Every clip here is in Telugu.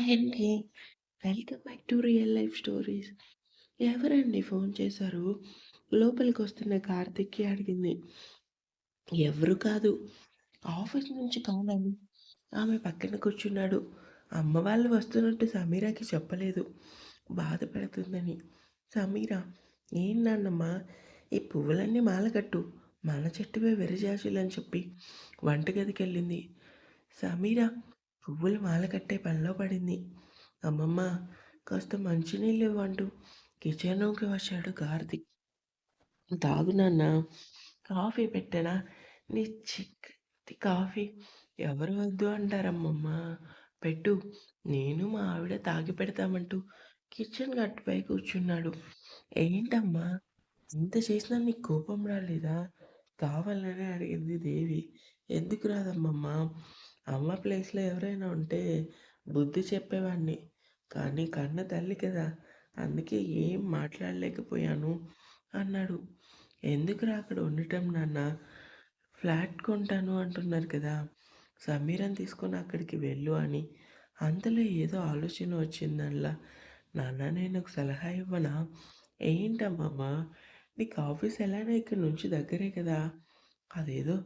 అండి. Welcome back to real life stories. ఎవరండి ఫోన్ చేశారు? లోపలికి వస్తున్న కార్తిక్‌కి అడిగింది. ఎవరు కాదు. ఆఫీస్ నుంచి కాలని ఆమె పక్కన కూర్చున్నాడు. అమ్మ వాళ్ళు వస్తున్నట్టు సమీరాకి చెప్పలేదు. బాధపడుతుందని. సమీర ఏం నాన్నమ్మా ఈ పువ్వులన్నీ మాలకట్టు. మన చెట్టువే అని చెప్పి వంటగదికెళ్ళింది. సమీర పువ్వులు మాల కట్టే పనిలో పడింది. అమ్మమ్మ కాస్త మంచినీళ్ళు ఇవ్వంటూ కిచెన్లోకి వచ్చాడు కార్తీక్. తాగు నాన్న. కాఫీ పెట్టనా? నీ చిక్కటి కాఫీ ఎవరు వద్దు అంటారమ్మమ్మ. పెట్టు. నేను మా ఆవిడ తాగి పెడతామంటూ కిచెన్ గట్టుపై కూర్చున్నాడు. ఏంటమ్మా ఇంత చేసినా నీకు కోపం రాలేదా? కావాలనే అడిగింది దేవి. ఎందుకు రాదమ్మమ్మ? అమ్మ ప్లేస్‌లో ఎవరైనా ఉంటే బుద్ధి చెప్పేవాడిని. కానీ కన్న తల్లి కదా! అందుకే ఏం మాట్లాడలేకపోయాను అన్నాడు. ఎందుకురా అక్కడ ఉండటం నాన్న? ఫ్లాట్ కొంటాను అంటున్నారు కదా! సమీరం తీసుకొని అక్కడికి వెళ్ళు అని. అంతలో ఏదో ఆలోచన వచ్చిందల్లా. నాన్న నేనొక సలహా ఇవ్వనా? ఏంటమ్మమ్మ? నీకు ఆఫీస్ ఎలానో ఇక్కడ నుంచి దగ్గరే కదా! అదేదో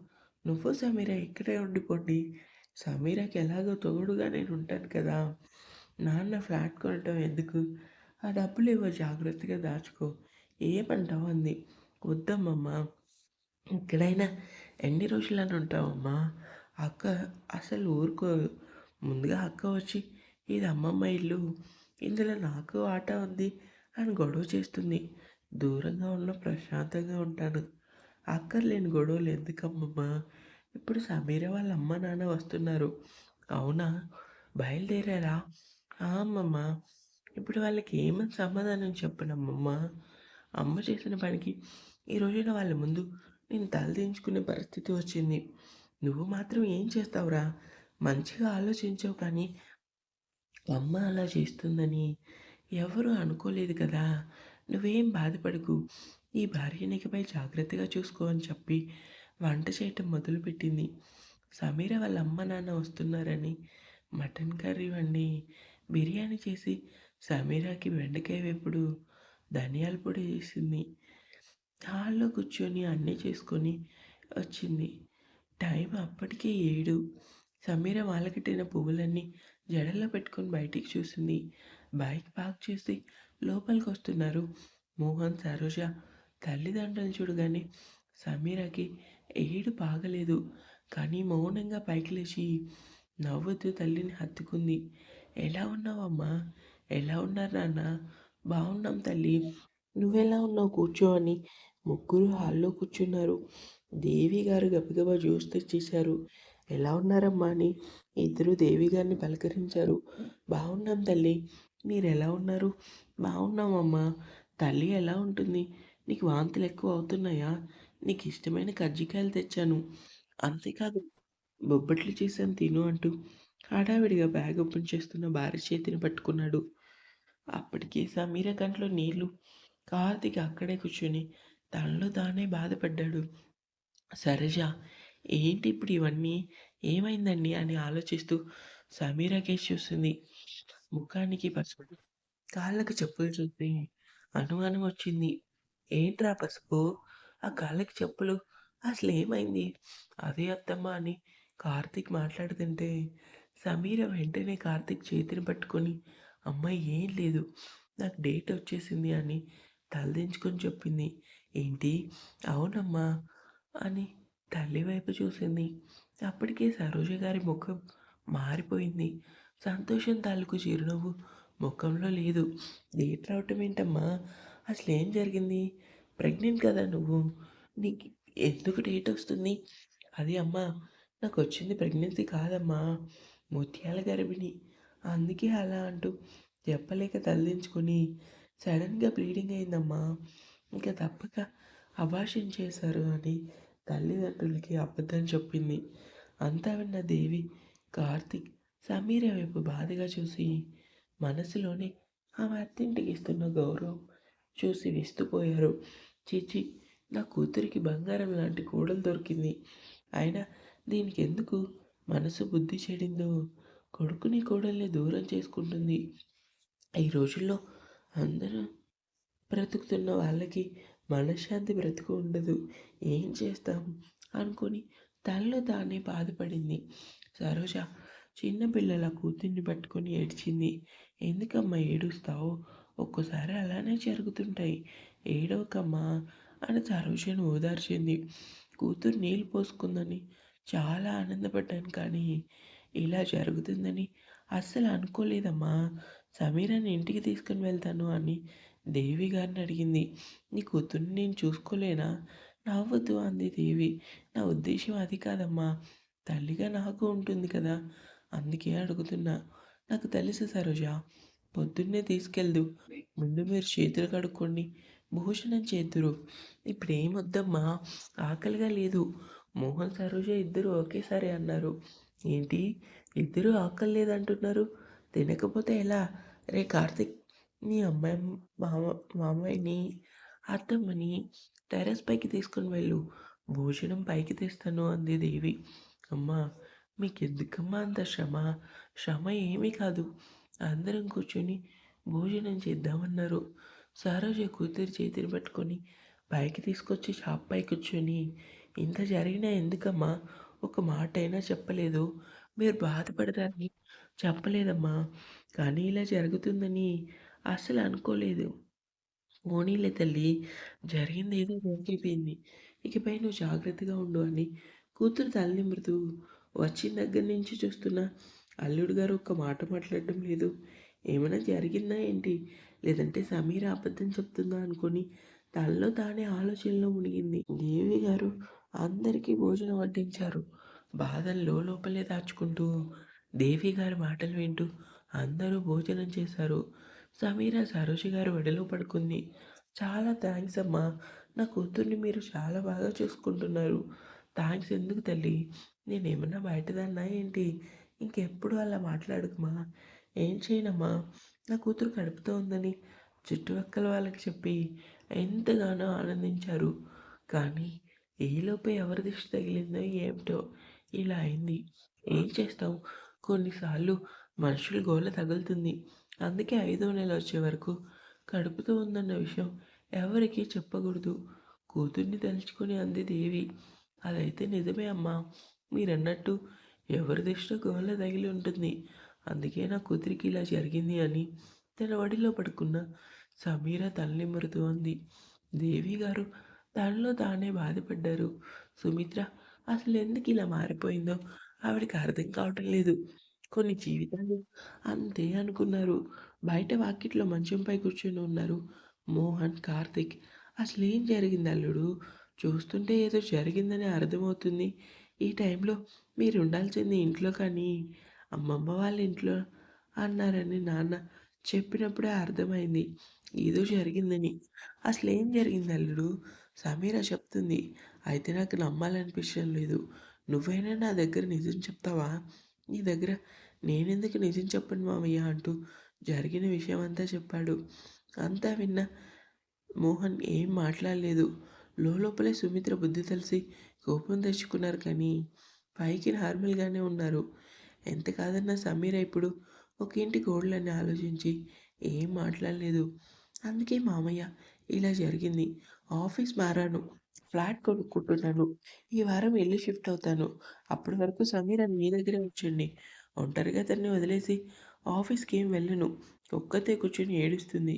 నువ్వు సమీర ఇక్కడే ఉండిపోండి. సమీరకి ఎలాగో తోడుగా నేను ఉంటాను కదా! నాన్న ఫ్లాట్ కొనటం ఎందుకు? ఆ డబ్బులు డబ్బులివ్వు జాగ్రత్తగా దాచుకో. ఏమంటావు అంది. వద్దమ్మమ్మా ఇక్కడైనా ఎన్ని రోజులని ఉంటావమ్మా? అక్క అసలు ఊరుకోదు. ముందుగా అక్క వచ్చి ఇది అమ్మమ్మ ఇల్లు. ఇందులో నాకు ఆట ఉంది అని గొడవ చేస్తుంది. దూరంగా ఉన్న ప్రశాంతంగా ఉంటాను. అక్కర్లేని గొడవలు ఎందుకమ్మమ్మా ఇప్పుడు సమీర వాళ్ళ అమ్మ నాన్న వస్తున్నారు. అవునా? బయలుదేరారా? ఆ! అమ్మమ్మ. ఇప్పుడు వాళ్ళకి ఏమని సమాధానం చెప్పనమ్మమ్మ? అమ్మ చేసిన పనికి ఈ రోజున వాళ్ళ ముందు నేను తలదించుకునే పరిస్థితి వచ్చింది. నువ్వు మాత్రం ఏం చేస్తావురా? మంచిగా ఆలోచించావు కానీ అమ్మ అలా చేస్తుందని ఎవరు అనుకోలేదు కదా! నువ్వేం బాధపడకు. ఈ భార్యనికపై జాగ్రత్తగా చూసుకో అని చెప్పి వంట చేయటం మొదలుపెట్టింది. సమీర వాళ్ళ అమ్మ నాన్న వస్తున్నారని మటన్ కర్రీ వండి బిర్యానీ చేసి సమీరాకి బెండకాయ వేపుడు ధనియాల పొడి చేసింది. హాల్లో కూర్చొని అన్నీ చేసుకొని వచ్చింది. టైం అప్పటికే ఏడు. సమీర మాలకట్టిన పువ్వులన్నీ జడల్లో పెట్టుకొని బయటికి చూసింది. బైక్ పార్క్ చేసి లోపలికి వస్తున్నారు మోహన్ సరోజ. తల్లిదండ్రులు చూడగానే సమీరకి ఏడు బాగలేదు. కానీ మౌనంగా పైకి లేచి నవ్వుతూ తల్లిని హత్తుకుంది. ఎలా ఉన్నావమ్మా? ఎలా ఉన్నారు నాన్న? బాగున్నాం తల్లి. నువ్వెలా ఉన్నావు కూర్చో అని ముగ్గురు హాల్లో కూర్చున్నారు. దేవి గారు గబగబా జ్యూస్ తెచ్చేశారు. ఎలా ఉన్నారమ్మా అని ఇద్దరు దేవి గారిని పలకరించారు. బాగున్నాం తల్లి. మీరెలా ఉన్నారు? బాగున్నామమ్మా. తల్లి ఎలా ఉంటుంది? నీకు వాంతులు ఎక్కువ అవుతున్నాయా? నీకు ఇష్టమైన కజ్జికాయలు తెచ్చాను. అంతేకాదు బొబ్బట్లు చేశాను తిను అంటూ హడావిడిగా బ్యాగ్ ఓపెన్ చేస్తున్న భార్య చేతిని పట్టుకున్నాడు. అప్పటికే సమీర కంట్లో నీళ్ళు. కార్తీక్ అక్కడే కూర్చొని తనలో తానే బాధపడ్డాడు. సరోజ ఏంటి ఇప్పుడు ఇవన్నీ? ఏమైందండి? అని ఆలోచిస్తూ సమీర కేసి చూస్తుంది. ముఖానికి పసుపు, కాళ్ళకు చెప్పులు చూసి అనుమానం వచ్చింది. ఏంట్రా పసుపు? ఆ కాళ్ళకి చెప్పులు అసలేమైంది? అదే అత్తమ్మ అని కార్తీక్ మాట్లాడుతుంటే సమీర వెంటనే కార్తీక్ చేతిని పట్టుకొని అమ్మాయి ఏం లేదు నాకు డేట్ వచ్చేసింది అని తలదించుకొని చెప్పింది. ఏంటి? అవునమ్మా అని తల్లి వైపు చూసింది. అప్పటికే సరోజ గారి ముఖం మారిపోయింది. సంతోషం తాలూకు చిరునవ్వు ముఖంలో లేదు. డేట్ రావటం ఏంటమ్మా? అసలేం జరిగింది? ప్రెగ్నెంట్ కదా నువ్వు? నీకు ఎందుకు డేట్ వస్తుంది? అది అమ్మా నాకు వచ్చింది ప్రెగ్నెన్సీ కాదమ్మా ముత్యాల గర్భిణి. అందుకే అలా అంటూ చెప్పలేక తల్లించుకొని సడన్‌గా బ్లీడింగ్ అయిందమ్మా. ఇంక తప్పక అభాషణ చేశారు అని తల్లిదండ్రులకి అబద్ధం చెప్పింది. అంతా విన్న దేవి, కార్తీక్ సమీర వైపు బాధగా చూసి మనసులోనే ఆమె అత్తింటికి ఇస్తున్న గౌరవం చూసి విస్తుపోయారు. చీచి నా కూతురికి బంగారం లాంటి కోడలు దొరికింది. అయినా దీనికెందుకు? మనసు బుద్ధి చెడిందో? కొడుకుని కోడల్ని దూరం చేసుకుంటుంది. ఈ రోజుల్లో అందరూ బ్రతుకుతున్న వాళ్ళకి మనశ్శాంతి బ్రతుకు ఉండదు. ఏం చేస్తాం అనుకొని తనలో తానే బాధపడింది. సరోజ చిన్నపిల్లల కూతుర్ని పట్టుకొని ఏడ్చింది. ఎందుకమ్మా ఏడుస్తావు? ఒక్కోసారి అలానే జరుగుతుంటాయి. ఏడవకమ్మా అని సరోజను ఓదార్చింది. కూతురు నీళ్ళు పోసుకుందని చాలా ఆనందపడ్డాను కానీ ఇలా జరుగుతుందని అస్సలు అనుకోలేదమ్మా. సమీరాని ఇంటికి తీసుకుని వెళ్తాను అని దేవి గారిని అడిగింది. నీ కూతుర్ని నేను చూసుకోలేనా? నవ్వద్దు అంది దేవి. నా ఉద్దేశం అది కాదమ్మా. తల్లిగా నాకు ఉంటుంది కదా. అందుకే అడుగుతున్నా. నాకు తెలుసు సరోజ. పొద్దున్నే తీసుకెళ్దు. ముందు మీరు చేతులు కడుక్కోండి. భూషణం చేద్దురు. ఇప్పుడు ఏమొద్దమ్మా ఆకలిగా లేదు. మోహన్ సరోజ ఇద్దరు ఒకేసారి అన్నారు. ఏంటి? ఇద్దరు ఆకలి లేదంటున్నారు? తినకపోతే ఎలా? రే కార్తిక్ మీ అమ్మాయి మామ మామయ్యని అత్తమ్మని టెర్రస్ పైకి తీసుకుని వెళ్ళు. భోజనం పైకి తెస్తాను అంది దేవి. అమ్మా మీకు ఎందుకమ్మా అంత శ్రమ? శ్రమ ఏమీ కాదు. అందరం కూర్చొని భోజనం చేద్దామన్నారు. సరోజ కూతురు చేతిని పట్టుకొని పైకి తీసుకొచ్చి షాప్ పై కూర్చొని ఇంత జరిగినా ఎందుకమ్మా? ఒక మాట అయినా చెప్పలేదు. మీరు బాధపడతారని చెప్పలేదమ్మా. కానీ ఇలా జరుగుతుందని అసలు అనుకోలేదు. పోనీలే తల్లి జరిగింది ఏదో జరిగిపోయింది ఇకపై నువ్వు జాగ్రత్తగా ఉండు అని కూతురు తల్లి మృదు వచ్చిన దగ్గర నుంచి చూస్తున్నా అల్లుడు గారు ఒక్క మాట మాట్లాడడం లేదు. ఏమైనా జరిగిందా ఏంటి? లేదంటే సమీర అబద్ధం చెప్తుందా అనుకొని తనలో తానే ఆలోచనలో మునిగింది. దేవి గారు అందరికీ భోజనం వడ్డించారు. బాధల్లో లోపలే దాచుకుంటూ దేవి గారి మాటలు వింటూ అందరూ భోజనం చేశారు. సమీర సరోషి గారు వెడలో పడుకుంది. చాలా థ్యాంక్స్ అమ్మా. నా కూతుర్ని మీరు చాలా బాగా చూసుకుంటున్నారు. థ్యాంక్స్ ఎందుకు తల్లి? నేనేమన్నా బయటదన్నా ఏంటి? ఇంకెప్పుడు అలా మాట్లాడకమా? ఏం చేయనమ్మా? నా కూతురు కడుపుతో ఉందని చుట్టుపక్కల వాళ్ళకి చెప్పి ఎంతగానో ఆనందించారు. కానీ ఈలోపే ఎవరి దిష్టి తగిలిందో ఏమిటో ఇలా అయింది. ఏం చేస్తాం? కొన్నిసార్లు మనుషులు గోల తగులుతుంది. అందుకే ఐదో నెల వచ్చే వరకు కడుపుతో ఉందన్న విషయం ఎవరికీ చెప్పకూడదు. కూతుర్ని తలుచుకొని అంది దేవి. అదైతే నిజమే అమ్మా. మీరన్నట్టు ఎవరి దిష్టి గోల తగిలి ఉంటుంది? అందుకే నా కూతురికి ఇలా జరిగింది అని తన వడిలో పడుకున్న సమీర తలనిమ్మరుతూ అంది. దేవి గారు తనలో తానే బాధపడ్డారు. సుమిత్ర అసలు ఎందుకు ఇలా మారిపోయిందో ఆవిడకి అర్థం కావటం లేదు. కొన్ని జీవితాలు అంతే అనుకున్నారు. బయట వాకిట్లో మంచంపై కూర్చొని ఉన్నారు మోహన్ కార్తిక్. అసలు ఏం జరిగింది అల్లుడు? చూస్తుంటే ఏదో జరిగిందని అర్థమవుతుంది. ఈ టైంలో మీరు ఉండాల్సింది ఇంట్లో కానీ అమ్మమ్మ వాళ్ళ ఇంట్లో అన్నారని నాన్న చెప్పినప్పుడే అర్థమైంది. ఏదో జరిగిందని. అసలు ఏం జరిగింది అల్లుడు? సమీర చెప్తుంది. అయితే నాకు నమ్మాలనిపించడం లేదు. నువ్వైనా నా దగ్గర నిజం చెప్తావా? నీ దగ్గర నేనెందుకు నిజం చెప్పను మామయ్య అంటూ జరిగిన విషయం అంతా చెప్పాడు. అంతా విన్న మోహన్ ఏం మాట్లాడలేదు. లోపలే సుమిత్ర బుద్ధి తెలిసి కోపం తెచ్చుకున్నారు కానీ పైకి నార్మల్గానే ఉన్నారు. ఎంత కాదన్నా సమీర ఇప్పుడు ఒక ఇంటి గోడలని ఆలోచించి ఏం మాట్లాడలేదు. అందుకే మామయ్య ఇలా జరిగింది. ఆఫీస్ మారాను ఫ్లాట్ కొనుక్కుంటున్నాను. ఈ వారం ఇల్లు షిఫ్ట్ అవుతాను. అప్పటి వరకు సమీర మీ దగ్గరే ఉంచండి. ఒంటరిగా తన్ని వదిలేసి ఆఫీస్కి ఏం వెళ్ళను. ఒక్కతే కూర్చొని ఏడుస్తుంది.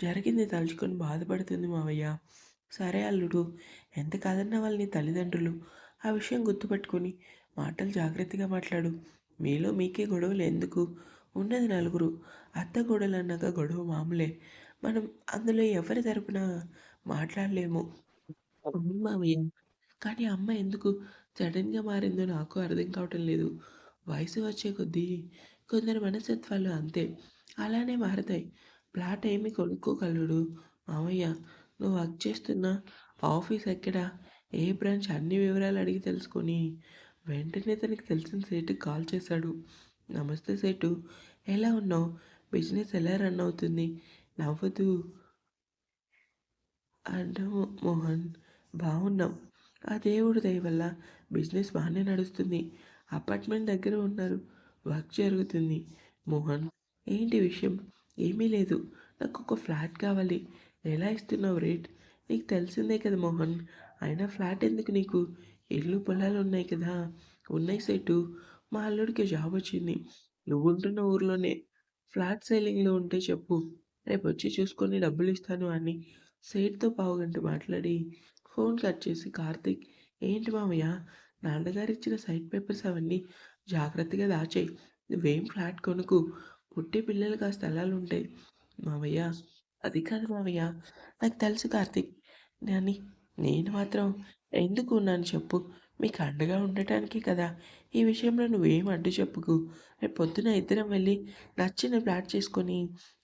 జరిగింది తలుచుకొని బాధపడుతుంది మావయ్య సరే అల్లుడు ఎంత కాదన్నా వాళ్ళని తల్లిదండ్రులు. ఆ విషయం గుర్తుపెట్టుకొని మాటలు జాగ్రత్తగా మాట్లాడు. మీలో మీకే గొడవలు ఎందుకు? ఉన్నది నలుగురు. అత్త గొడవలు అన్నాక గొడవ మామూలే. మనం అందులో ఎవరి తరపున మాట్లాడలేము. కానీ అమ్మ ఎందుకు సడన్గా మారిందో నాకు అర్థం కావటం లేదు. వయసు వచ్చే కొద్దీ కొందరు మనస్తత్వాలు అంతే. అలానే మారతాయి. ప్లాట్ ఏమి కొనుక్కోగలడు మామయ్య. నువ్వు వర్క్ చేస్తున్న ఆఫీస్ ఎక్కడ? ఏ బ్రాంచ్ అన్ని వివరాలు అడిగి తెలుసుకొని వెంటనే తనకి తెలిసిన సేటుకి కాల్ చేశాడు. నమస్తే సేటు ఎలా ఉన్నావు? బిజినెస్ ఎలా రన్ అవుతుంది? నవ్వదు అంటాము మోహన్ బాగున్నాం. ఆ దేవుడి దయ వల్ల బిజినెస్ బాగానే నడుస్తుంది. అపార్ట్మెంట్ దగ్గర ఉన్నారు. వర్క్ జరుగుతుంది. మోహన్ ఏంటి విషయం? ఏమీ లేదు. నాకు ఒక ఫ్లాట్ కావాలి. ఎలా ఇస్తున్నావు రేట్? నీకు తెలిసిందే కదా మోహన్. అయినా ఫ్లాట్ ఎందుకు నీకు? ఇల్లు పొలాలు ఉన్నాయి కదా. ఉన్నాయి సెట్టు మా అల్లుడికి జాబ్ వచ్చింది. నువ్వు ఉంటున్న ఊర్లోనే ఫ్లాట్ సేలింగ్లో ఉంటే చెప్పు. రేపు వచ్చి చూసుకొని డబ్బులు ఇస్తాను అని సేట్తో పావుగంట మాట్లాడి ఫోన్ కట్ చేసి కార్తీక్ ఏంటి మామయ్య? నాన్నగారు ఇచ్చిన సైట్ పేపర్స్ అవన్నీ జాగ్రత్తగా దాచేయి. నువ్వేం ఫ్లాట్ కొనుక్కు పుట్టి పిల్లలకు ఆ స్థలాలు ఉంటాయి మామయ్య అది కాదు మామయ్య నాకు తెలుసు కార్తీక్ నాని నేను మాత్రం ఎందుకు ఉన్నాను చెప్పు. మీకు అండగా ఉండటానికి కదా. ఈ విషయంలో నువ్వేం అడ్డు చెప్పుకు. రేపు పొద్దున ఇద్దరం వెళ్ళి నచ్చిన ప్లాట్ చేసుకొని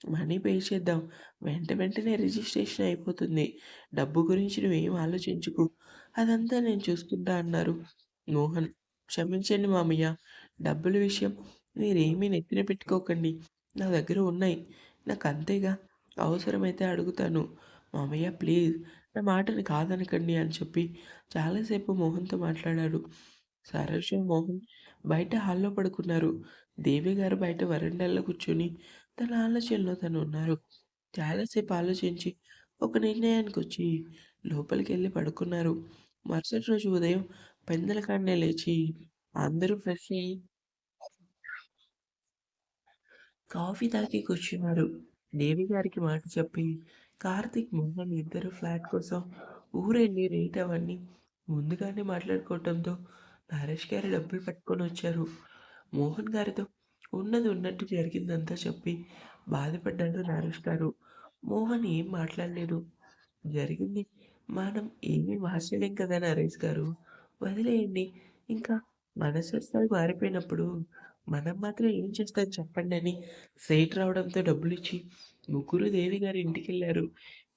మనీ పే చేద్దాం. వెంట వెంటనే రిజిస్ట్రేషన్ అయిపోతుంది. డబ్బు గురించి నువ్వేం ఆలోచించుకు. అదంతా నేను చూసుకుంటా అన్నారు మోహన్. క్షమించండి మామయ్య. డబ్బుల విషయం మీరేమీ నెత్తిన పెట్టుకోకండి. నా దగ్గర ఉన్నాయి. నాకు అంతేగా అవసరమైతే అడుగుతాను. మామయ్య ప్లీజ్ నా మాటని కాదనకండి అని చెప్పి చాలాసేపు మోహన్తో మాట్లాడారు సరోజ మోహన్ బయట హాల్లో పడుకున్నారు. దేవి గారు బయట వరండాల్లో కూర్చొని తన ఆలోచనలో తను ఉన్నారు. చాలాసేపు ఆలోచించి ఒక నిర్ణయానికి వచ్చి లోపలికి వెళ్ళి పడుకున్నారు. మరుసటి రోజు ఉదయం పెందల కాండే లేచి అందరూ ఫ్రెష్ అయ్యి కాఫీ తాగి కూర్చున్నారు. దేవి గారికి మాట చెప్పి కార్తీక్ మోహన్ ఇద్దరు ఫ్లాట్ కోసం ఊరెళ్ళి రేట్ అవన్నీ ముందుగానే మాట్లాడుకోవటంతో నరేష్ గారు డబ్బులు పట్టుకొని వచ్చారు. మోహన్ గారితో ఉన్నది ఉన్నట్టు జరిగిందంతా చెప్పి బాధపడ్డాడు నరేష్ గారు. మోహన్ ఏం మాట్లాడలేదు. జరిగింది మనం ఏమీ మార్చలేం కదా నరేష్ గారు. వదిలేయండి. ఇంకా మనసత్వాలు మారిపోయినప్పుడు మనం మాత్రం ఏం చేస్తాం చెప్పండి అని సేట్ రావడంతో డబ్బులు ఇచ్చి ముగ్గురు దేవి గారి ఇంటికి వెళ్ళారు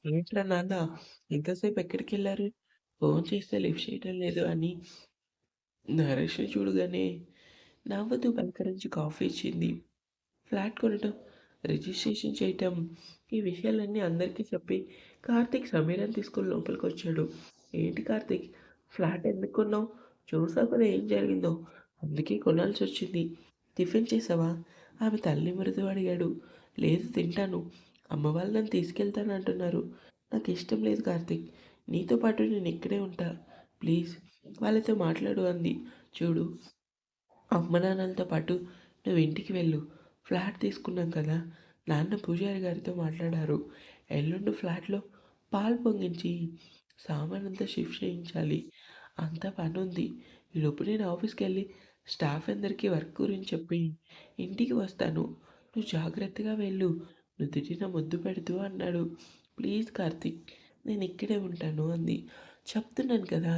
ఏంట్రా నాన్న ఇంతసేపు ఎక్కడికి వెళ్ళారు ఫోన్ చేస్తే లిఫ్ట్ చేయటం లేదు అని నరేష్ చూడగానే నా వద్దు పలకరించి కాఫీ ఇచ్చింది. ఫ్లాట్ కొనటం రిజిస్ట్రేషన్ చేయటం ఈ విషయాలన్నీ అందరికీ చెప్పి కార్తీక్ సమీరం తీసుకుని లోపలికి వచ్చాడు ఏంటి కార్తీక్ ఫ్లాట్ ఎందుకు కొన్నావు? చూసా కూడా ఏం జరిగిందో? అందుకే కొనాల్సి వచ్చింది టిఫిన్ చేసావా? ఆమె తల్లి మృదు అడిగాడు. లేదు తింటాను. అమ్మ వాళ్ళు నన్ను తీసుకెళ్తాను అంటున్నారు. నాకు ఇష్టం లేదు కార్తీక్. నీతో పాటు నేను ఇక్కడే ఉంటా. ప్లీజ్ వాళ్ళతో మాట్లాడు అంది. చూడు అమ్మ నాన్నలతో పాటు నువ్వు ఇంటికి వెళ్ళు. ఫ్లాట్ తీసుకున్నాం కదా. నాన్న పూజారి గారితో మాట్లాడారు. ఎల్లుండి ఫ్లాట్లో పాలు పొంగించి సామాన్ అంతా షిఫ్ట్ చేయించాలి. అంతా పని ఉంది ఈలోపు నేను ఆఫీస్కి వెళ్ళి స్టాఫ్ అందరికీ వర్క్ గురించి చెప్పి ఇంటికి వస్తాను. నువ్వు జాగ్రత్తగా వెళ్ళు. నువ్వు తిట్టిన ముద్దు పెడుతూ అన్నాడు. ప్లీజ్ కార్తిక్ నేను ఇక్కడే ఉంటాను అంది. చెప్తున్నాను కదా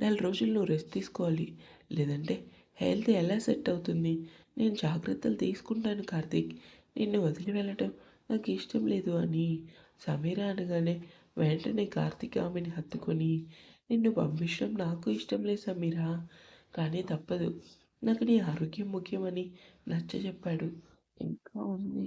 నెల రోజులు నువ్వు రెస్ట్ తీసుకోవాలి. లేదంటే హెల్త్ ఎలా సెట్ అవుతుంది? నేను జాగ్రత్తలు తీసుకుంటాను కార్తీక్. నిన్ను వదిలి వెళ్ళటం నాకు ఇష్టం లేదు అని సమీర అనగానే వెంటనే కార్తీక్ ఆమెని హత్తుకొని నిన్ను పంపించడం నాకు ఇష్టం లేదు సమీరా. కానీ తప్పదు. నాకు నీ ఆరోగ్యం ముఖ్యమని నచ్చ చెప్పాడు ఇంకా ఉంది.